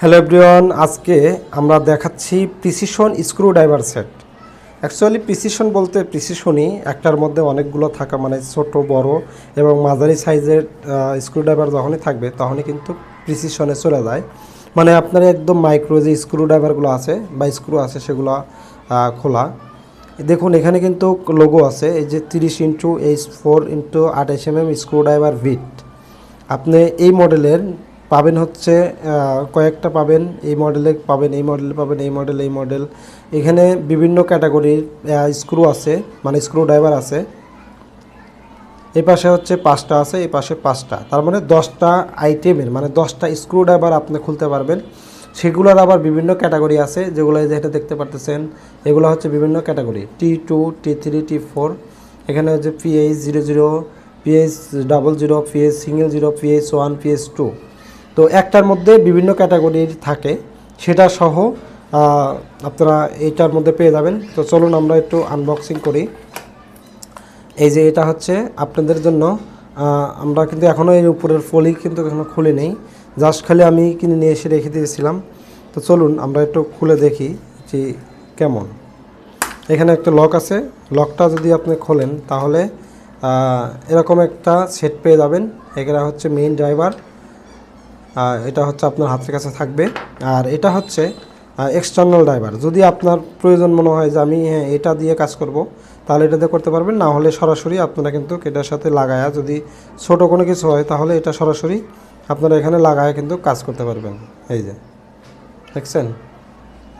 Hello everyone, আজকে আমরা দেখাচ্ছি precision screwdriver set. Actually precision বলতে প্রিসিশনই, একটার মধ্যে অনেকগুলো থাকা মানে ছোট, বড় এবং মাঝারি সাইজের স্ক্রু ড্রাইভার যখনই থাকবে তখনই কিন্তু প্রিসিশনে চলে যায়। মানে আপনার একদম মাইক্রো যে স্ক্রু ড্রাইভারগুলো আছে বা স্ক্রু আছে সেগুলো খোলা। দেখুন, এখানে কিন্তু লোগো আছে, এই যে তিরিশ ইন্টু এইচ ফোর ইন্টু আঠাশ M M screwdriver bit. আপনি এই মডেলের পাবেন হচ্ছে কয়েকটা পাবেন, এই মডেলে পাবেন, এই মডেলে পাবেন, এই মডেল এই মডেল এখানে বিভিন্ন ক্যাটাগরির স্ক্রু আছে মানে স্ক্রু ড্রাইভার আছে। এই পাশে হচ্ছে পাঁচটা আছে, এই পাশে পাঁচটা। তার মানে দশটা আইটেমের মানে দশটা স্ক্রু ড্রাইভার আপনি খুলতে পারবেন। সেগুলোর আবার বিভিন্ন ক্যাটাগরি আছে, যেগুলো যেটা দেখতে পারতেছেন, এগুলো হচ্ছে বিভিন্ন category T two T three T four এখানে হচ্ছে PH zero zero PH double zero PH single zero PH one PH two তো একটার মধ্যে বিভিন্ন ক্যাটাগরির থাকে, সেটা সহ আপনারা এইটার মধ্যে পেয়ে যাবেন। তো চলুন আমরা একটু আনবক্সিং করি। এই যে এটা হচ্ছে আপনাদের জন্য আমরা কিন্তু এখনও এর উপরের ফলি কিন্তু এখনও খুলে নেই। জাস্ট খালি আমি কিনে নিয়ে এসে রেখে দিয়েছিলাম। তো চলুন আমরা একটু খুলে দেখি যে কেমন। এখানে একটা লক আছে। লকটা যদি আপনি খোলেন, তাহলে এরকম একটা সেট পেয়ে যাবেন। এখানে হচ্ছে মেইন ড্রাইভার এটা হচ্ছে আপনার হাতের কাছে থাকবে। আর এটা হচ্ছে এক্সটার্নাল ড্রাইভার যদি আপনার প্রয়োজন মনে হয় যে আমি হ্যাঁ এটা দিয়ে কাজ করব, তাহলে এটা দিয়ে করতে পারবেন। না হলে সরাসরি আপনারা কিন্তু এটার সাথে লাগায়া যদি ছোট কোনো কিছু হয়, তাহলে এটা সরাসরি আপনারা এখানে লাগায় কিন্তু কাজ করতে পারবেন। এই যে, দেখছেন?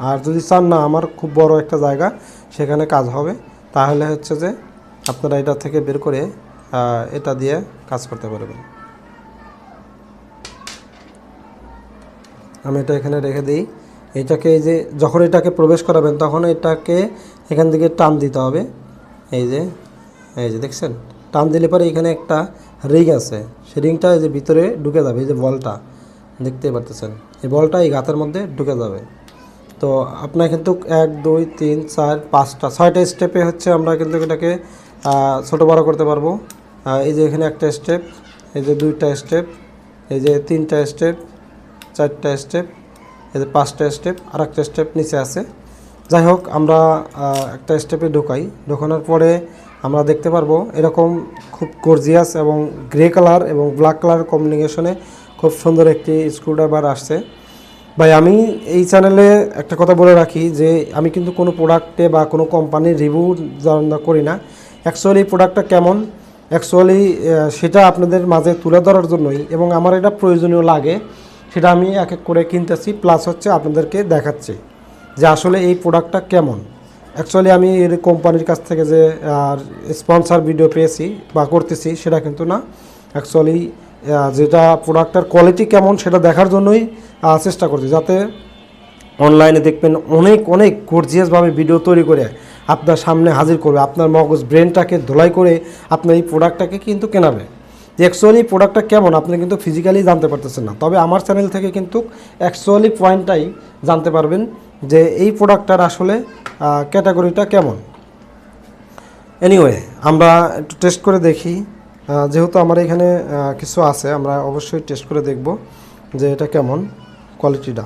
আর যদি চান, না, আমার খুব বড় একটা জায়গা, সেখানে কাজ হবে, তাহলে হচ্ছে যে আপনারা এটা থেকে বের করে এটা দিয়ে কাজ করতে পারবেন। আমি এটা এখানে রেখে দিই। এটাকে এই যে যখন এটাকে প্রবেশ করাবেন, তখন এটাকে এখান থেকে টান দিতে হবে। এই যে এই যে দেখছেন? টান দিলে পরে এখানে একটা রিং আছে। সেই রিংটা এই যে ভিতরে ঢুকে যাবে, এই যে বলটা। দেখতেই পারতেছেন? এই বলটা এই গাতের মধ্যে ঢুকে যাবে। তো আপনার কিন্তু এক, দুই, তিন, চার, পাঁচটা, ছয়টা স্টেপে হচ্ছে আমরা কিন্তু এটাকে ছোট বড় করতে পারব। এই যে এখানে একটা স্টেপ, এই যে দুইটা স্টেপ, এই যে তিনটা স্টেপ চারটা স্টেপ যে পাঁচটা স্টেপ আর একটা স্টেপ নিচে আছে। যাই হোক, আমরা একটা স্টেপে ঢোকাই। ঢোকানোর পরে আমরা দেখতে পারব এরকম খুব গর্জিয়াস এবং গ্রে কালার এবং ব্ল্যাক কালার কম্বিনেশনে খুব সুন্দর একটি স্ক্রুড্রাইভার আসছে। ভাই, আমি এই চ্যানেলে একটা কথা বলে রাখি যে, আমি কিন্তু কোনো প্রোডাক্টে বা কোনো কোম্পানির রিভিউ জানা করি না। অ্যাকচুয়ালি প্রোডাক্টটা কেমন? অ্যাকচুয়ালি সেটা আপনাদের মাঝে তুলে ধরার জন্যই এবং আমার এটা প্রয়োজনীয় লাগে। সেটা আমি এক এক করে কিনতেছি প্লাস হচ্ছে আপনাদেরকে দেখাচ্ছি যে আসলে এই প্রোডাক্টটা কেমন। অ্যাকচুয়ালি আমি এর কোম্পানির কাছ থেকে যে আর স্পন্সার ভিডিও পেয়েছি বা করতেছি সেটা কিন্তু না। অ্যাকচুয়ালি যেটা প্রোডাক্টের কোয়ালিটি কেমন সেটা দেখার জন্যই চেষ্টা করছি যাতে অনলাইনে দেখবেন অনেক অনেক গর্জিয়াসভাবে ভিডিও তৈরি করে আপনার সামনে হাজির করবে। আপনার মগজ ব্রেনটাকে ধোলাই করে আপনার এই প্রোডাক্টটাকে কিন্তু কেনাবে। যে অ্যাকচুয়ালি প্রোডাক্টটা কেমন, আপনি কিন্তু ফিজিক্যালি জানতে পারতেছেন না। তবে আমার চ্যানেল থেকে কিন্তু অ্যাকচুয়ালি পয়েন্টটাই জানতে পারবেন যে এই প্রোডাক্টটার আসলে ক্যাটাগরিটা কেমন। এনিওয়ে আমরা একটু টেস্ট করে দেখি। যেহেতু আমার এখানে কিছু আছে, আমরা অবশ্যই টেস্ট করে দেখব যে এটা কেমন কোয়ালিটিটা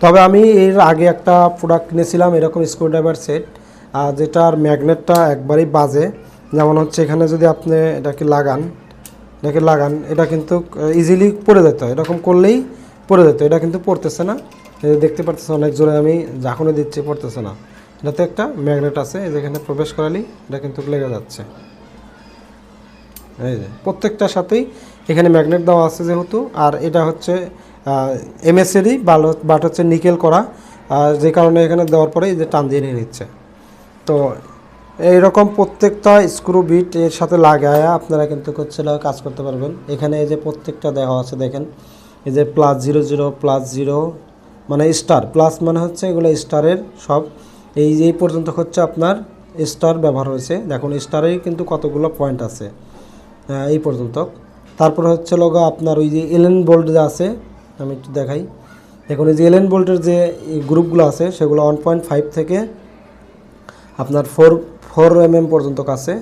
তবে আমি এর আগে একটা প্রোডাক্ট কিনেছিলাম, এরকম স্ক্রুড্রাইভার সেট যেটার ম্যাগনেটটা একবারেই বাজে। যেমন হচ্ছে এখানে যদি আপনি এটাকে লাগান এটাকে লাগান, এটা কিন্তু ইজিলি পড়ে যেত এরকম করলেই পড়ে যেত এটা কিন্তু পড়তেছে না। দেখতে পারতেছে অনেক জোরে, আমি যখনই দিচ্ছি, পড়তেছে না। এটাতে একটা ম্যাগনেট আছে যেখানে প্রবেশ করালি, এটা কিন্তু লেগে যাচ্ছে। এই যে, প্রত্যেকটার সাথেই এখানে ম্যাগনেট দেওয়া আছে যেহেতু, আর এটা হচ্ছে এমএসএরই বাট হচ্ছে নিকেল করা যে কারণে এখানে দেওয়ার পরে এই যে টান দিয়ে নিয়ে নিচ্ছে। তো এইরকম প্রত্যেকটা স্ক্রু বিট এর সাথে লাগায়া আপনারা কিন্তু হচ্ছে কাজ করতে পারবেন। এখানে এই যে প্রত্যেকটা দেওয়া আছে দেখেন, এই যে plus zero zero plus zero মানে স্টার প্লাস মানে হচ্ছে এগুলো স্টারের সব। এই যে এই পর্যন্ত হচ্ছে আপনার স্টার ব্যবহার হয়েছে। দেখুন স্টারের কিন্তু কতগুলো পয়েন্ট আছে এই পর্যন্ত। তারপর হচ্ছে লগা আপনার ওই যে এলেন বোল্ট যে আছে, আমি একটু দেখাই। দেখুন, এই যে এলেন বোল্টের যে গ্রুপগুলো আছে, সেগুলো ওয়ান পয়েন্ট ফাইভ থেকে আপনার ফোর ফোর এম এম পর্যন্ত কাছে।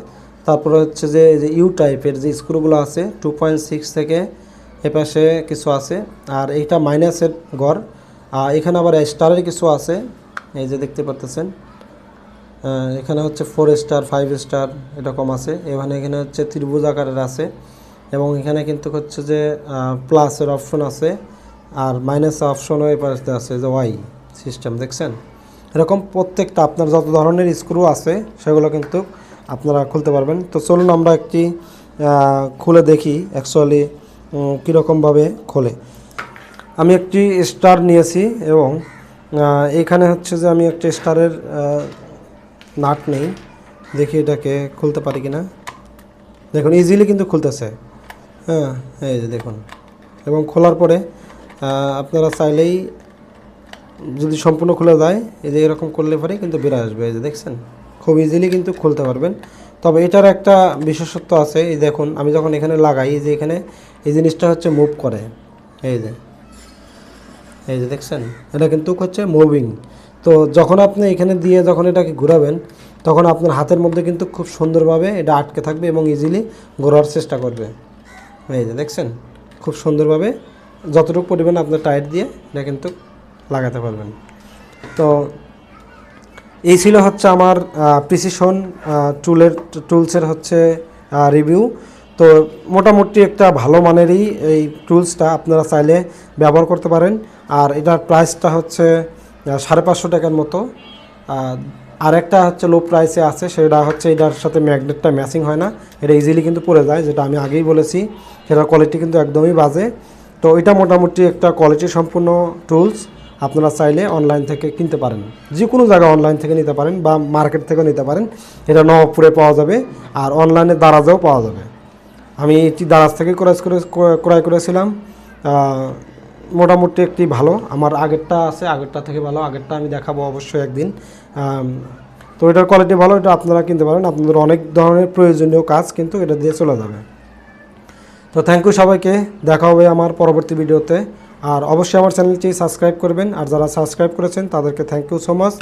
তারপরে হচ্ছে যে, এই যে ইউ টাইপের যে স্ক্রুগুলো আছে টু পয়েন্ট সিক্স থেকে এপাশে কিছু আছে, আর এইটা মাইনাসের গড়। আর এখানে আবার স্টারের কিছু আছে, এই যে দেখতে পারতেছেন। এখানে হচ্ছে ফোর স্টার ফাইভ স্টার এরকম আছে। এখানে এখানে হচ্ছে ত্রিভুজ আকারের আছে। এবং এখানে কিন্তু হচ্ছে যে প্লাসের অপশন আছে, আর মাইনাস অপশনও এই পাশে আছে যে ওয়াই সিস্টেম দেখছেন? এরকম প্রত্যেকটা আপনার যত ধরনের স্ক্রু আছে, সেগুলো কিন্তু আপনারা খুলতে পারবেন। তো চলুন আমরা একটি খুলে দেখি অ্যাকচুয়ালি কীরকমভাবে খোলে। আমি একটি স্টার নিয়েছি এবং এখানে হচ্ছে যে আমি একটি স্টারের নাট নেই। দেখি এটাকে খুলতে পারি কিনা। দেখুন ইজিলি কিন্তু খুলতেছে। হ্যাঁ এই যে দেখুন। এবং খোলার পরে আপনারা চাইলেই যদি সম্পূর্ণ খুলে যায়, এই যে এরকম করলে পরে কিন্তু বেড়ে আসবে, এই যে দেখছেন? খুব ইজিলি কিন্তু খুলতে পারবেন। তবে এটার একটা বিশেষত্ব আছে, এই দেখুন, আমি যখন এখানে লাগাই, এই যে এখানে এই জিনিসটা হচ্ছে মুভ করে। এই যে এই যে দেখছেন? এটা কিন্তু হচ্ছে মুভিং তো যখন আপনি এখানে দিয়ে যখন এটাকে ঘোরাবেন, তখন আপনার হাতের মধ্যে কিন্তু খুব সুন্দরভাবে এটা আটকে থাকবে এবং ইজিলি ঘোরার চেষ্টা করবে। এই যে দেখছেন? খুব সুন্দরভাবে যতটুকু পরিমাণ আপনার টাইট দিয়ে, এটা কিন্তু লাগাতে পারবেন। তো এই ছিল হচ্ছে আমার প্রিসিশন টুলের টুলসের হচ্ছে রিভিউ তো মোটামুটি একটা ভালো মানেরই এই টুলসটা আপনারা চাইলে ব্যবহার করতে পারেন। আর এটার প্রাইসটা হচ্ছে সাড়ে পাঁচশো টাকার মতো। আর একটা হচ্ছে লো প্রাইসে আছে, সেটা হচ্ছে এটার সাথে ম্যাগনেটটা ম্যাচিং হয় না। এটা ইজিলি কিন্তু পড়ে যায়, যেটা আমি আগেই বলেছি। সেটার কোয়ালিটি কিন্তু একদমই বাজে। তো এটা মোটামুটি একটা কোয়ালিটি সম্পূর্ণ টুলস আপনারা চাইলে অনলাইন থেকে কিনতে পারেন। যে কোনো জায়গায় অনলাইন থেকে নিতে পারেন বা মার্কেট থেকেও নিতে পারেন। এটা নবপুরে পাওয়া যাবে আর অনলাইনে দারাজেও পাওয়া যাবে। আমি এটি দারাজ থেকে ক্রয় করে, ক্রয় করেছিলাম। মোটামুটি একটি ভালো। আমার আগেরটা আছে, আগেরটা থেকে ভালো। আগেরটা আমি দেখাবো অবশ্যই একদিন। তো এটার কোয়ালিটি ভালো, এটা আপনারা কিনতে পারেন। আপনাদের অনেক ধরনের প্রয়োজনীয় কাজ কিন্তু এটা দিয়ে চলে যাবে। তো থ্যাংক ইউ সবাইকে। দেখা হবে আমার পরবর্তী ভিডিওতে আর অবশ্যই আমার চ্যানেলটি সাবস্ক্রাইব করবেন। আর যারা সাবস্ক্রাইব করেছেন, তাদেরকে থ্যাংক ইউ সো মাচ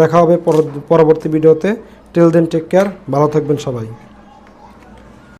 দেখা হবে পরবর্তী ভিডিওতে। টিল দেন টেক কেয়ার ভালো থাকবেন সবাই।